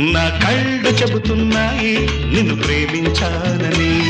నా కళ్ళు చెబుతున్నాయి నిన్ను ప్రేమించానని.